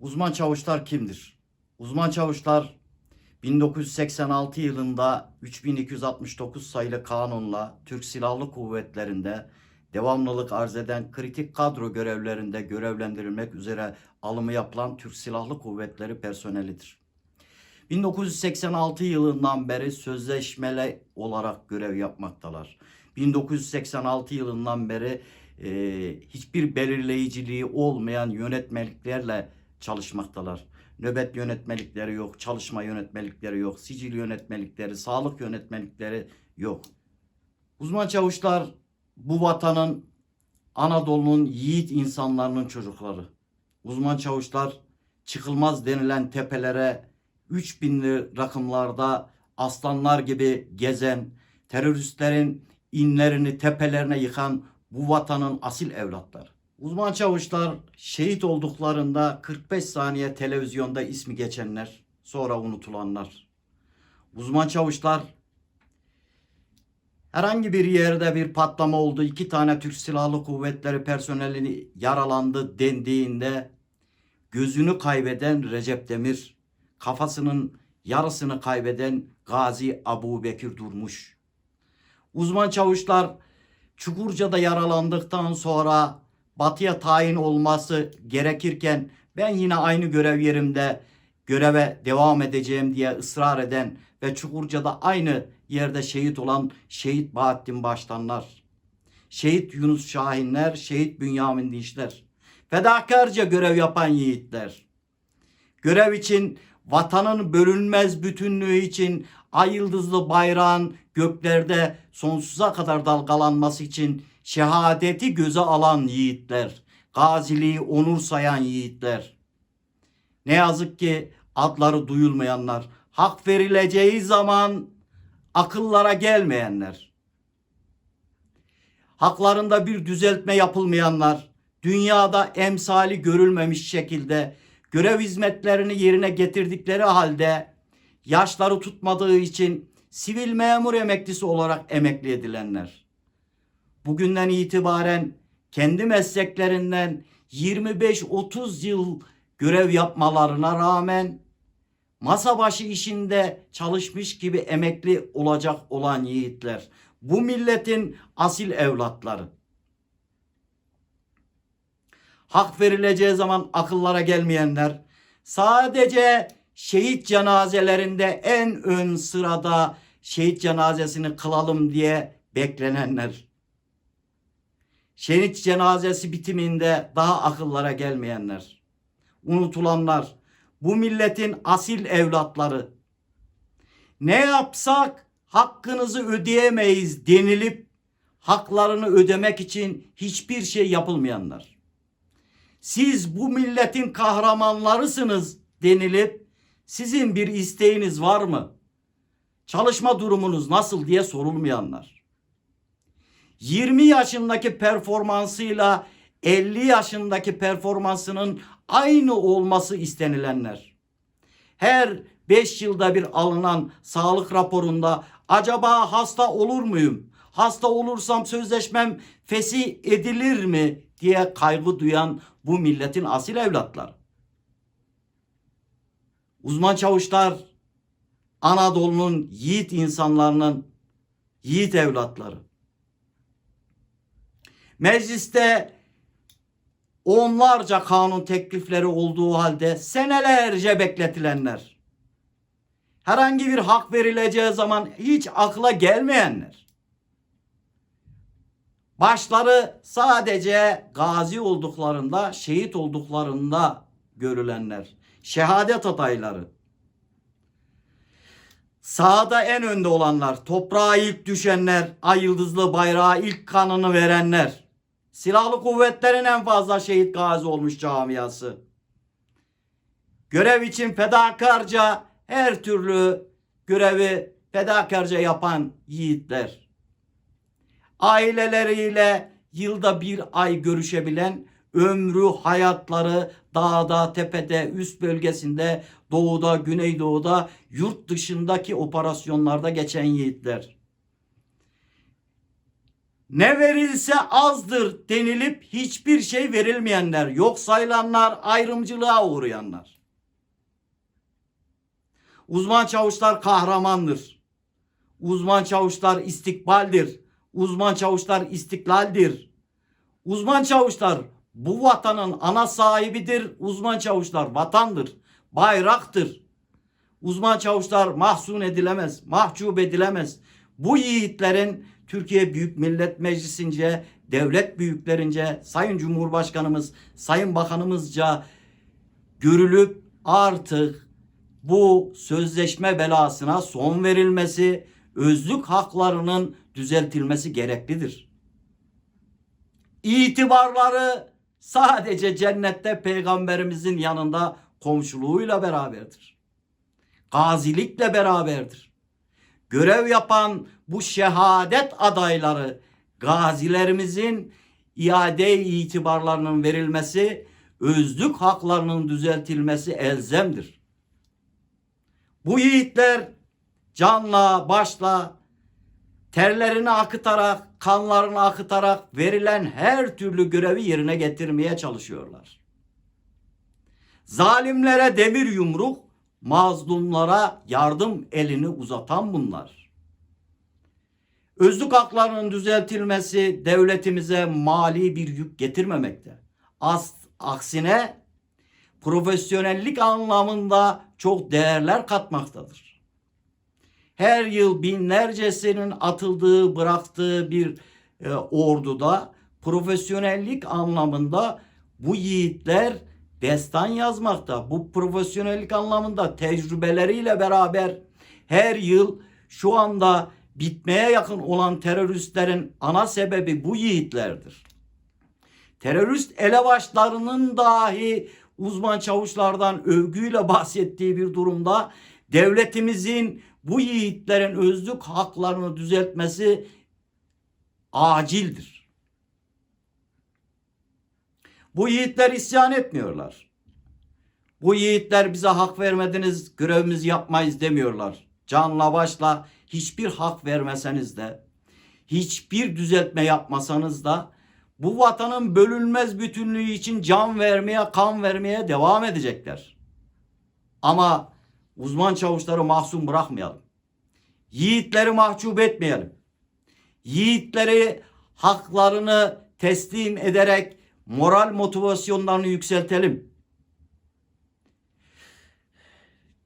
Uzman çavuşlar kimdir? Uzman çavuşlar 1986 yılında 3269 sayılı kanunla Türk Silahlı Kuvvetleri'nde devamlılık arz eden kritik kadro görevlerinde görevlendirilmek üzere alımı yapılan Türk Silahlı Kuvvetleri personelidir. 1986 yılından beri sözleşmeli olarak görev yapmaktalar. 1986 yılından beri e, hiçbir belirleyiciliği olmayan yönetmeliklerle çalışmaktalar. Nöbet yönetmelikleri yok, çalışma yönetmelikleri yok, sicil yönetmelikleri, sağlık yönetmelikleri yok. Uzman çavuşlar bu vatanın Anadolu'nun yiğit insanlarının çocukları. Uzman çavuşlar çıkılmaz denilen tepelere 3000'li rakımlarda aslanlar gibi gezen, teröristlerin inlerini tepelerine yıkan bu vatanın asil evlatları. Uzman çavuşlar şehit olduklarında 45 saniye televizyonda ismi geçenler, sonra unutulanlar. Uzman çavuşlar herhangi bir yerde bir patlama oldu, iki tane Türk Silahlı Kuvvetleri personelini yaralandı dendiğinde gözünü kaybeden Recep Demir, kafasının yarısını kaybeden Gazi Abu Bekir Durmuş. Uzman çavuşlar Çukurca'da yaralandıktan sonra batıya tayin olması gerekirken ben yine aynı görev yerimde göreve devam edeceğim diye ısrar eden ve Çukurca'da aynı yerde şehit olan Şehit Bahattin Baştanlar, Şehit Yunus Şahinler, Şehit Bünyamin Dinçler, fedakarca görev yapan yiğitler. Görev için vatanın bölünmez bütünlüğü için ay yıldızlı bayrağın göklerde sonsuza kadar dalgalanması için şehadeti göze alan yiğitler, gaziliği onur sayan yiğitler. Ne yazık ki adları duyulmayanlar, hak verileceği zaman akıllara gelmeyenler, haklarında bir düzeltme yapılmayanlar, dünyada emsali görülmemiş şekilde görev hizmetlerini yerine getirdikleri halde yaşları tutmadığı için sivil memur emeklisi olarak emekli edilenler. Bugünden itibaren kendi mesleklerinden 25-30 yıl görev yapmalarına rağmen masa başı işinde çalışmış gibi emekli olacak olan yiğitler. Bu milletin asil evlatları. Hak verileceği zaman akıllara gelmeyenler, sadece şehit cenazelerinde en ön sırada şehit cenazesini kılalım diye beklenenler. Şehit cenazesi bitiminde daha akıllara gelmeyenler. Unutulanlar. Bu milletin asil evlatları. Ne yapsak hakkınızı ödeyemeyiz denilip haklarını ödemek için hiçbir şey yapılmayanlar. Siz bu milletin kahramanlarısınız denilip sizin bir isteğiniz var mı? Çalışma durumunuz nasıl diye sorulmayanlar. 20 yaşındaki performansıyla 50 yaşındaki performansının aynı olması istenilenler. Her 5 yılda bir alınan sağlık raporunda acaba hasta olur muyum? Hasta olursam sözleşmem fesih edilir mi diye kaygı duyan bu milletin asil evlatları. Uzman çavuşlar Anadolu'nun yiğit insanlarının yiğit evlatları. Mecliste onlarca kanun teklifleri olduğu halde senelerce bekletilenler. Herhangi bir hak verileceği zaman hiç akla gelmeyenler. Başları sadece gazi olduklarında, şehit olduklarında görülenler. Şehadet adayları. Sağda en önde olanlar, toprağa ilk düşenler, ay yıldızlı bayrağa ilk kanını verenler. Silahlı kuvvetlerin en fazla şehit gazi olmuş camiası. Görev için fedakarca her türlü görevi fedakarca yapan yiğitler. Aileleriyle yılda bir ay görüşebilen, ömrü hayatları dağda, tepede, üst bölgesinde, doğuda, güneydoğuda, yurt dışındaki operasyonlarda geçen yiğitler. Ne verilse azdır denilip hiçbir şey verilmeyenler, yok sayılanlar, ayrımcılığa uğrayanlar. Uzman çavuşlar kahramandır. Uzman çavuşlar istikbaldir. Uzman çavuşlar istiklaldir. Uzman çavuşlar bu vatanın ana sahibidir. Uzman çavuşlar vatandır, bayraktır. Uzman çavuşlar mahzun edilemez, mahcup edilemez. Bu yiğitlerin Türkiye Büyük Millet Meclisi'nce, devlet büyüklerince, Sayın Cumhurbaşkanımız, Sayın Bakanımızca görülüp artık bu sözleşme belasına son verilmesi, özlük haklarının düzeltilmesi gereklidir. İtibarları sadece cennette peygamberimizin yanında komşuluğuyla beraberdir. Gazilikle beraberdir. Görev yapan bu şehadet adayları gazilerimizin iade itibarlarının verilmesi, özlük haklarının düzeltilmesi elzemdir. Bu yiğitler canla başla terlerini akıtarak, kanlarını akıtarak verilen her türlü görevi yerine getirmeye çalışıyorlar. Zalimlere demir yumruk, mazlumlara yardım elini uzatan bunlar. Özlük haklarının düzeltilmesi devletimize mali bir yük getirmemekte. As, aksine profesyonellik anlamında çok değerler katmaktadır. Her yıl binlercesinin atıldığı, bıraktığı bir e, orduda profesyonellik anlamında bu yiğitler destan yazmakta. Bu profesyonellik anlamında tecrübeleriyle beraber her yıl şu anda bitmeye yakın olan teröristlerin ana sebebi bu yiğitlerdir. Terörist elebaşlarının dahi uzman çavuşlardan övgüyle bahsettiği bir durumda devletimizin bu yiğitlerin özlük haklarını düzeltmesi acildir. Bu yiğitler isyan etmiyorlar. Bu yiğitler bize hak vermediniz, görevimizi yapmayız demiyorlar. Canla başla hiçbir hak vermeseniz de, hiçbir düzeltme yapmasanız da bu vatanın bölünmez bütünlüğü için can vermeye, kan vermeye devam edecekler. Ama uzman çavuşları mahzun bırakmayalım. Yiğitleri mahcup etmeyelim. Yiğitleri haklarını teslim ederek moral motivasyonlarını yükseltelim.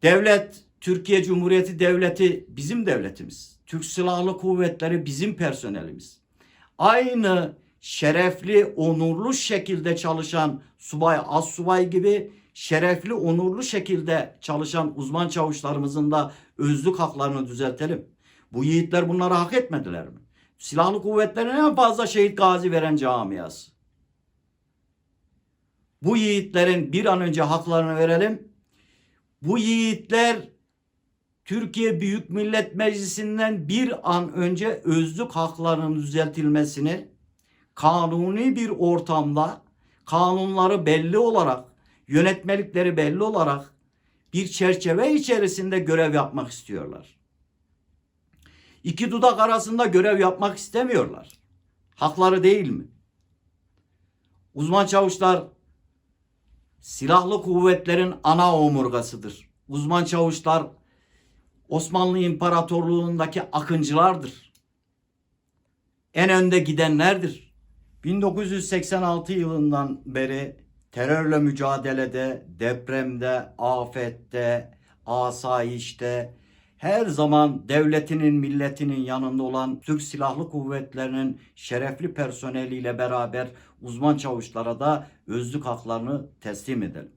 Devlet, Türkiye Cumhuriyeti Devleti bizim devletimiz. Türk Silahlı Kuvvetleri bizim personelimiz. Aynı şerefli, onurlu şekilde çalışan subay, az subay gibi şerefli, onurlu şekilde çalışan uzman çavuşlarımızın da özlük haklarını düzeltelim. Bu yiğitler bunları hak etmediler mi? Silahlı kuvvetlerin en fazla şehit gazi veren camiası. Bu yiğitlerin bir an önce haklarını verelim. Bu yiğitler Türkiye Büyük Millet Meclisi'nden bir an önce özlük haklarının düzeltilmesini kanuni bir ortamda kanunları belli olarak yönetmelikleri belli olarak bir çerçeve içerisinde görev yapmak istiyorlar. İki dudak arasında görev yapmak istemiyorlar. Hakları değil mi? Uzman çavuşlar silahlı kuvvetlerin ana omurgasıdır. Uzman çavuşlar Osmanlı İmparatorluğundaki akıncılardır. En önde gidenlerdir. 1986 yılından beri terörle mücadelede, depremde, afette, asayişte her zaman devletinin, milletinin yanında olan Türk Silahlı Kuvvetleri'nin şerefli personeliyle beraber uzman çavuşlara da özlük haklarını teslim edelim.